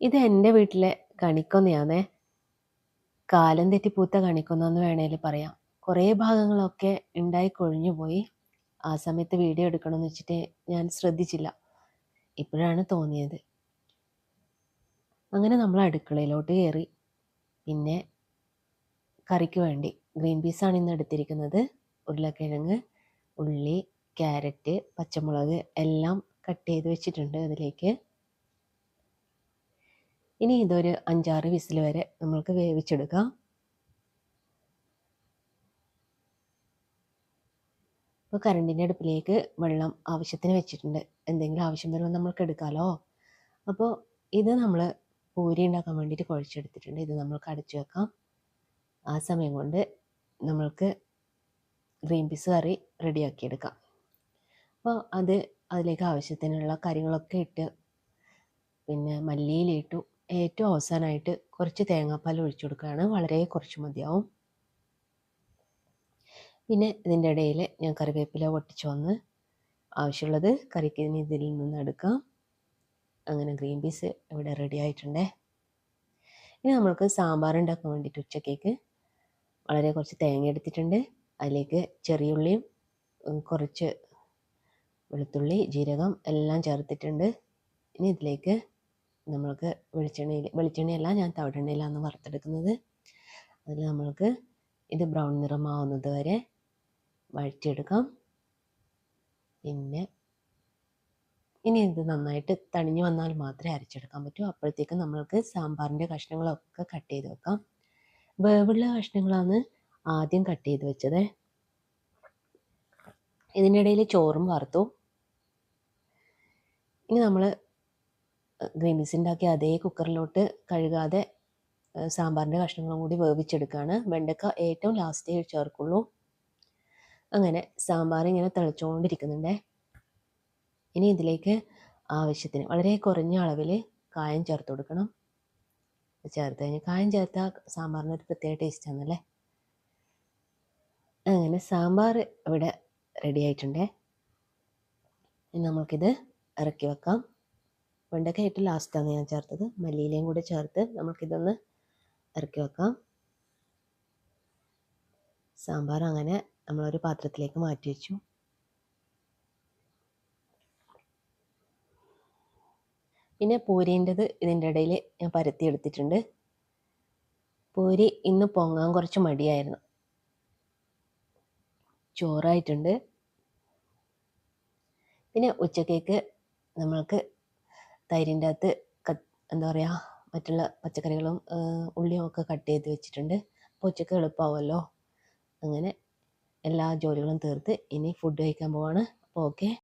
ഇത് എന്റെ വീട്ടിലെ കണിക്കൊന്നയാണേ കാലം തെറ്റി പൂത്ത കണിക്കൊന്നെന്ന് വേണേൽ പറയാം. കുറേ ഭാഗങ്ങളൊക്കെ ഉണ്ടായി കൊഴിഞ്ഞു പോയി. ആ സമയത്ത് വീഡിയോ എടുക്കണമെന്ന് വെച്ചിട്ട് ഞാൻ ശ്രദ്ധിച്ചില്ല. ഇപ്പോഴാണ് തോന്നിയത്. അങ്ങനെ നമ്മൾ അടുക്കളയിലോട്ട് കയറി പിന്നെ കറിക്ക് വേണ്ടി ഗ്രീൻ പീസാണ് ഇന്ന് എടുത്തിരിക്കുന്നത്. ഉരുളക്കിഴങ്ങ് ഉള്ളി ക്യാരറ്റ് പച്ചമുളക് എല്ലാം കട്ട് ചെയ്ത് വെച്ചിട്ടുണ്ട് അതിലേക്ക്. ഇനി ഇതൊരു അഞ്ചാറ് വിസിൽ വരെ നമ്മൾക്ക് വേവിച്ചെടുക്കാം. ഇപ്പോൾ കറണ്ടിന്റെ അടുപ്പിലേക്ക് വെള്ളം ആവശ്യത്തിന് വെച്ചിട്ടുണ്ട്. എന്തെങ്കിലും ആവശ്യം വരുമ്പോൾ നമ്മൾക്ക് എടുക്കാമല്ലോ അപ്പോൾ ഇത് നമ്മൾ പൂരി ഉണ്ടാക്കാൻ വേണ്ടിയിട്ട് കുഴച്ചെടുത്തിട്ടുണ്ട്. ഇത് നമ്മൾക്ക് അടച്ചു വെക്കാം. ആ സമയം കൊണ്ട് നമ്മൾക്ക് ഗ്രീൻ പീസ് കറി റെഡിയാക്കിയെടുക്കാം അപ്പോൾ അത് അതിലേക്ക് ആവശ്യത്തിനുള്ള കാര്യങ്ങളൊക്കെ ഇട്ട് പിന്നെ മല്ലിയിലിട്ടു ഏറ്റവും അവസാനമായിട്ട് കുറച്ച് തേങ്ങാപ്പാൽ ഒഴിച്ചു കൊടുക്കുകയാണ് വളരെ കുറച്ച് മതിയാവും. പിന്നെ ഇതിന്റെ ഇടയിൽ ഞാൻ കറിവേപ്പില പൊട്ടിച്ചു വന്ന് ആവശ്യമുള്ളത് കറിക്ക് ഇതിൽ നിന്ന് എടുക്കാം. അങ്ങനെ ഗ്രീൻ പീസ് ഇവിടെ റെഡി ആയിട്ടുണ്ടേ. ഇനി നമ്മൾക്ക് സാമ്പാർ ഉണ്ടാക്കാൻ വേണ്ടിയിട്ട് ഉച്ചക്കേക്ക് വളരെ കുറച്ച് തേങ്ങ എടുത്തിട്ടുണ്ട്. അതിലേക്ക് ചെറിയ ഉള്ളിയും കുറച്ച് വെളുത്തുള്ളി ജീരകം എല്ലാം ചേർത്തിട്ടുണ്ട്. ഇനി ഇതിലേക്ക് നമ്മൾക്ക് വെളിച്ചെണ്ണയിൽ വെളിച്ചെണ്ണയല്ല ഞാൻ തവിടെണ്ണയിലാണ് വറുത്തെടുക്കുന്നത്. അതിൽ നമ്മൾക്ക് ഇത് ബ്രൗൺ നിറമാവുന്നത് വരെ വഴറ്റിയെടുക്കാം. പിന്നെ ഇനി ഇത് നന്നായിട്ട് തണിഞ്ഞു വന്നാൽ മാത്രമേ അരച്ചെടുക്കാൻ പറ്റൂ. അപ്പോഴത്തേക്കും നമ്മൾക്ക് സാമ്പാറിന്റെ കഷ്ണങ്ങളൊക്കെ കട്ട് ചെയ്ത് വെക്കാം. വേവുള്ള കഷ്ണങ്ങളാണ് ആദ്യം കട്ട് ചെയ്ത് വെച്ചത്. ഇതിനിടയിൽ ചോറും വറുത്തു. ഇനി നമ്മൾ ഗ്രീൻ പീസ് ഉണ്ടാക്കി അതേ കുക്കറിലോട്ട് കഴുകാതെ സാമ്പാറിന്റെ കഷ്ണങ്ങളും കൂടി വേവിച്ചെടുക്കുകയാണ്. വെണ്ടക്ക ഏറ്റവും ലാസ്റ്റേ ചേർക്കുള്ളൂ അങ്ങനെ സാമ്പാർ ഇങ്ങനെ തിളച്ചുകൊണ്ടിരിക്കുന്നുണ്ടേ ഇനി ഇതിലേക്ക് ആവശ്യത്തിന് വളരെ കുറഞ്ഞ അളവിൽ കായം ചേർത്ത് കൊടുക്കണം. ചേർത്ത് കഴിഞ്ഞാൽ കായം ചേർത്താൽ സാമ്പാറിന് ഒരു പ്രത്യേക ടേസ്റ്റ് ആണല്ലേ? അങ്ങനെ സാമ്പാർ ഇവിടെ റെഡി ആയിട്ടുണ്ടേ. നമുക്കിത് ഇറക്കി വെക്കാം. വെണ്ടയ്ക്ക ഇട്ട് ലാസ്റ്റാണ് ഞാൻ ചേർത്തത്. മല്ലിയിലയും കൂടെ ചേർത്ത് നമുക്കിതൊന്ന് ഇറക്കി വെക്കാം. സാമ്പാർ അങ്ങനെ നമ്മളൊരു പാത്രത്തിലേക്ക് മാറ്റി വെച്ചു. പിന്നെ പൂരീന്റെത് ഇതിന്റെ ഇടയിൽ ഞാൻ പരത്തി എടുത്തിട്ടുണ്ട്. പൂരി ഇന്ന് പൊങ്ങാൻ കുറച്ച് മടിയായിരുന്നു. ചോറായിട്ടുണ്ട്. പിന്നെ ഉച്ചക്കേക്ക് നമ്മൾക്ക് തൈരിന്റെ അകത്ത് എന്താ പറയുക മറ്റുള്ള പച്ചക്കറികളും ഉള്ളിയും ഒക്കെ കട്ട് ചെയ്ത് വെച്ചിട്ടുണ്ട്. അപ്പോൾ ഉച്ചയ്ക്ക് എളുപ്പമാവുമല്ലോ അങ്ങനെ എല്ലാ ജോലികളും തീർത്ത് ഇനി ഫുഡ് കഴിക്കാൻ പോവാണ്. അപ്പോൾ ഓക്കെ